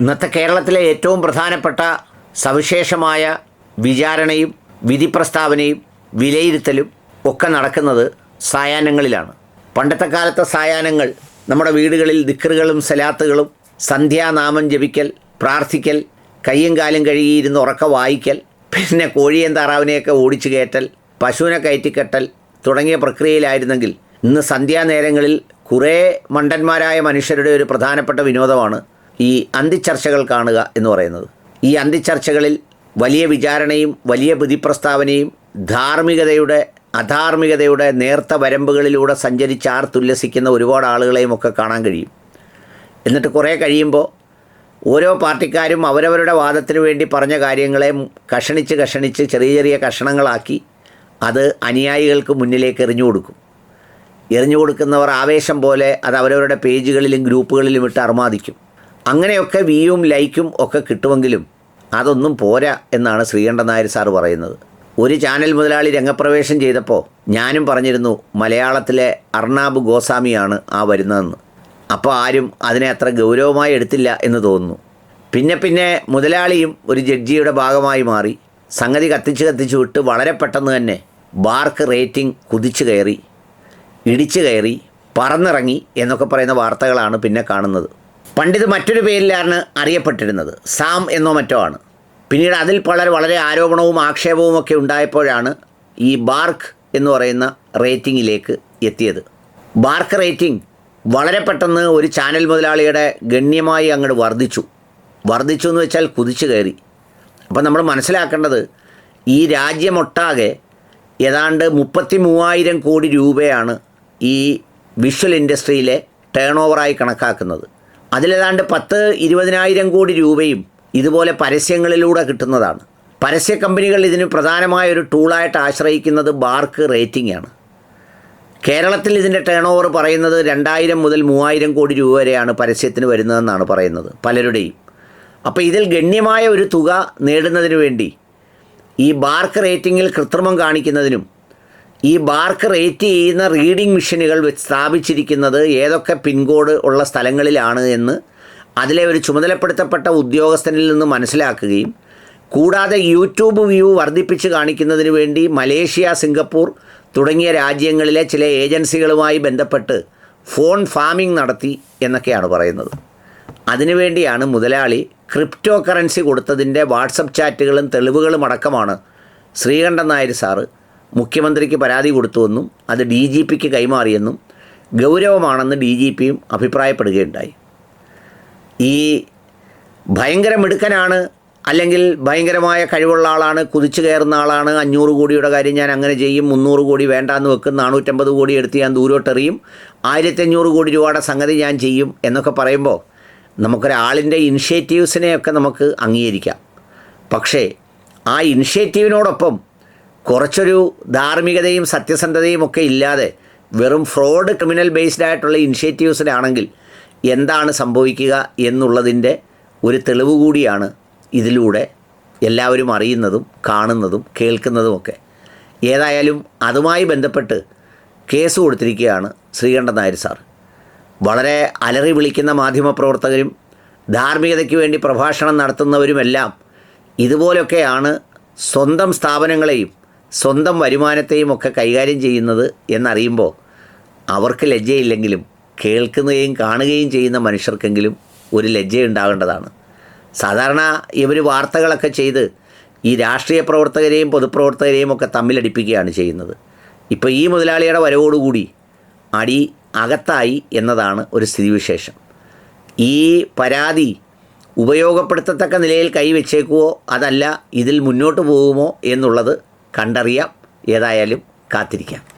ഇന്നത്തെ കേരളത്തിലെ ഏറ്റവും പ്രധാനപ്പെട്ട സവിശേഷമായ വിചാരണയും വിധി പ്രസ്താവനയും വിലയിരുത്തലും ഒക്കെ നടക്കുന്നത് സായാഹ്നങ്ങളിലാണ്. പണ്ടത്തെ കാലത്തെ സായാഹ്നങ്ങൾ നമ്മുടെ വീടുകളിൽ ദിക്കറുകളും സലാത്തുകളും സന്ധ്യാനാമം ജപിക്കൽ പ്രാർത്ഥിക്കൽ കയ്യും കാലും കഴുകിയിരുന്ന് ഉറക്ക വായിക്കൽ പിന്നെ കോഴിയും താറാവിനെയൊക്കെ ഓടിച്ചു കയറ്റൽ പശുവിനെ കയറ്റിക്കെട്ടൽ തുടങ്ങിയ പ്രക്രിയയിലായിരുന്നെങ്കിൽ ഇന്ന് സന്ധ്യാനേരങ്ങളിൽ കുറേ മണ്ടന്മാരായ മനുഷ്യരുടെ ഒരു പ്രധാനപ്പെട്ട വിനോദമാണ് ഈ അന്തിച്ചർച്ചകൾ കാണുക എന്ന് പറയുന്നത്. ഈ അന്തിച്ചർച്ചകളിൽ വലിയ വിചാരണയും വലിയ വിധിപ്രസ്താവനയും ധാർമ്മികതയുടെ അധാർമികതയുടെ നേർത്ത വരമ്പുകളിലൂടെ സഞ്ചരിച്ചാർ ആർത്തുല്ലസിക്കുന്ന ഒരുപാട് ആളുകളെയും ഒക്കെ കാണാൻ കഴിയും. എന്നിട്ട് കുറേ കഴിയുമ്പോൾ ഓരോ പാർട്ടിക്കാരും അവരവരുടെ വാദത്തിന് വേണ്ടി പറഞ്ഞ കാര്യങ്ങളെ കഷണിച്ച് കഷണിച്ച് ചെറിയ ചെറിയ കഷണങ്ങളാക്കി അത് അനുയായികൾക്ക് മുന്നിലേക്ക് എറിഞ്ഞു കൊടുക്കും. എറിഞ്ഞു കൊടുക്കുന്നവർ ആവേശം പോലെ അത് അവരവരുടെ പേജുകളിലും ഗ്രൂപ്പുകളിലും ഇട്ട് അർമാദിക്കും. അങ്ങനെയൊക്കെ വ്യൂവും ലൈക്കും ഒക്കെ കിട്ടുമെങ്കിലും അതൊന്നും പോരാ എന്നാണ് ശ്രീകണ്ഠൻ നായർ സാർ പറയുന്നത്. ഒരു ചാനൽ മുതലാളി രംഗപ്രവേശം ചെയ്തപ്പോൾ ഞാനും പറഞ്ഞിരുന്നു മലയാളത്തിലെ അർണാബ് ഗോസ്വാമിയാണ് ആ വരുന്നതെന്ന്. അപ്പോൾ ആരും അതിനെ അത്ര ഗൗരവമായി എടുത്തില്ല എന്ന് തോന്നുന്നു. പിന്നെ പിന്നെ മുതലാളിയും ഒരു ജഡ്ജിയുടെ ഭാഗമായി മാറി. സംഗതി കത്തിച്ച് കത്തിച്ച് വിട്ട് വളരെ പെട്ടെന്ന് തന്നെ ബാർക്ക് റേറ്റിംഗ് കുതിച്ചു കയറി ഇടിച്ചു കയറി പറന്നിറങ്ങി എന്നൊക്കെ പറയുന്ന വാർത്തകളാണ് പിന്നെ കാണുന്നത്. പണ്ടിത് മറ്റൊരു പേരിലാണ് അറിയപ്പെട്ടിരുന്നത്. സാം എന്നോ മറ്റോ ആണ്. പിന്നീട് അതിൽ വളരെ വളരെ ആരോപണവും ആക്ഷേപവും ഒക്കെ ഉണ്ടായപ്പോഴാണ് ഈ ബാർക്ക് എന്ന് പറയുന്ന റേറ്റിങ്ങിലേക്ക് എത്തിയത്. ബാർക്ക് റേറ്റിംഗ് വളരെ പെട്ടെന്ന് ഒരു ചാനൽ മുതലാളിയുടെ ഗണ്യമായി അങ്ങോട്ട് വർദ്ധിച്ചു. വർദ്ധിച്ചു എന്ന് വെച്ചാൽ കുതിച്ചു കയറി. അപ്പം നമ്മൾ മനസ്സിലാക്കേണ്ടത് ഈ രാജ്യമൊട്ടാകെ ഏതാണ്ട് മുപ്പത്തി മൂവായിരം കോടി രൂപയാണ് ഈ വിഷ്വൽ ഇൻഡസ്ട്രിയിലെ ടേൺ ഓവറായി കണക്കാക്കുന്നത്. അതിലേതാണ്ട് പത്ത് ഇരുപതിനായിരം കോടി രൂപയും ഇതുപോലെ പരസ്യങ്ങളിലൂടെ കിട്ടുന്നതാണ്. പരസ്യ കമ്പനികൾ ഇതിന് പ്രധാനമായ ഒരു ടൂളായിട്ട് ആശ്രയിക്കുന്നത് ബാർക്ക് റേറ്റിംഗ് ആണ് കേരളത്തിൽ ഇതിന്റെ ടേൺ ഓവർ പറയുന്നത് രണ്ടായിരം മുതൽ മൂവായിരം കോടി രൂപ വരെയാണ് പരസ്യത്തിന് വരുന്നതെന്നാണ് പറയുന്നത് പലരുടെയും. അപ്പോൾ ഇതിൽ ഗണ്യമായ ഒരു തുക നേടുന്നതിന് വേണ്ടി ഈ ബാർക്ക് റേറ്റിങ്ങിൽ കൃത്രിമം കാണിക്കുന്നതിനും ഈ ബാർക്ക് റേറ്റ് ചെയ്യുന്ന റീഡിംഗ് മെഷീനുകൾ സ്ഥാപിച്ചിരിക്കുന്നത് ഏതൊക്കെ പിൻകോഡ് ഉള്ള സ്ഥലങ്ങളിലാണ് എന്ന് അതിലെ ഒരു ചുമതലപ്പെടുത്തപ്പെട്ട ഉദ്യോഗസ്ഥനിൽ നിന്ന് മനസ്സിലാക്കുകയും കൂടാതെ യൂട്യൂബ് വ്യൂ വർദ്ധിപ്പിച്ച് കാണിക്കുന്നതിന് വേണ്ടി മലേഷ്യ സിംഗപ്പൂർ തുടങ്ങിയ രാജ്യങ്ങളിലെ ചില ഏജൻസികളുമായി ബന്ധപ്പെട്ട് ഫോൺ ഫാമിംഗ് നടത്തി എന്നൊക്കെയാണ് പറയുന്നത്. അതിനുവേണ്ടിയാണ് മുതലാളി ക്രിപ്റ്റോ കറൻസി കൊടുത്തതിന്റെ വാട്സപ്പ് ചാറ്റുകളും തെളിവുകളും അടക്കമാണ് ശ്രീകണ്ഠൻ നായർ സാറ് മുഖ്യമന്ത്രിക്ക് പരാതി കൊടുത്തുവെന്നും അത് ഡി ജി പിക്ക് കൈമാറിയെന്നും ഗൗരവമാണെന്ന് ഡി ജി പിയും അഭിപ്രായപ്പെടുകയുണ്ടായി. ഈ ഭയങ്കര മിടുക്കനാണ് അല്ലെങ്കിൽ ഭയങ്കരമായ കഴിവുള്ള ആളാണ് കുതിച്ചു കയറുന്ന ആളാണ് അഞ്ഞൂറ് കോടിയുടെ കാര്യം ഞാൻ അങ്ങനെ ചെയ്യും മുന്നൂറ് കോടി വേണ്ടാന്ന് വെക്കും നാനൂറ്റമ്പത് കോടി എടുത്ത് ഞാൻ ദൂരോട്ടെറിയും ആയിരത്തഞ്ഞൂറ് കോടി രൂപയുടെ സംഗതി ഞാൻ ചെയ്യും എന്നൊക്കെ പറയുമ്പോൾ നമുക്കൊരാളിന്റെ ഇനിഷ്യേറ്റീവ്സിനെയൊക്കെ നമുക്ക് അംഗീകരിക്കാം. പക്ഷേ ആ ഇനിഷ്യേറ്റീവിനോടൊപ്പം കുറച്ചൊരു ധാർമ്മികതയും സത്യസന്ധതയും ഒക്കെ ഇല്ലാതെ വെറും ഫ്രോഡ് ക്രിമിനൽ ബേസ്ഡ് ആയിട്ടുള്ള ഇനിഷ്യേറ്റീവ്സിനാണെങ്കിൽ എന്താണ് സംഭവിക്കുക എന്നുള്ളതിന്റെ ഒരു തെളിവ് കൂടിയാണ് ഇതിലൂടെ എല്ലാവരും അറിയുന്നതും കാണുന്നതും കേൾക്കുന്നതുമൊക്കെ ഏതായാലും അതുമായി ബന്ധപ്പെട്ട് കേസ് കൊടുത്തിരിക്കുകയാണ് ശ്രീകണ്ഠൻ നായർ സാർ. വളരെ അലറി വിളിക്കുന്ന മാധ്യമപ്രവർത്തകരും ധാർമ്മികതയ്ക്ക് വേണ്ടി പ്രഭാഷണം നടത്തുന്നവരുമെല്ലാം ഇതുപോലൊക്കെയാണ് സ്വന്തം സ്ഥാപനങ്ങളെയും സ്വന്തം വരുമാനത്തെയും ഒക്കെ കൈകാര്യം ചെയ്യുന്നത് എന്നറിയുമ്പോൾ അവർക്ക് ലജ്ജയില്ലെങ്കിലും കേൾക്കുകയും കാണുകയും ചെയ്യുന്ന മനുഷ്യർക്കെങ്കിലും ഒരു ലജ്ജയുണ്ടാകേണ്ടതാണ്. സാധാരണ ഇവർ വാർത്തകളൊക്കെ ചെയ്ത് ഈ രാഷ്ട്രീയ പ്രവർത്തകരെയും പൊതുപ്രവർത്തകരെയും ഒക്കെ തമ്മിലടിപ്പിക്കുകയാണ് ചെയ്യുന്നത്. ഇപ്പോൾ ഈ മുതലാളിയുടെ വരവോടുകൂടി അടി അകത്തായി എന്നതാണ് ഒരു സ്ഥിതിവിശേഷം. ഈ പരാതി ഉപയോഗപ്പെടുത്തത്തക്ക നിലയിൽ കൈവച്ചേക്കുവോ അതല്ല ഇതിൽ മുന്നോട്ട് പോകുമോ എന്നുള്ളത് കണ്ടറിയാം. ഏതായാലും കാത്തിരിക്കാം.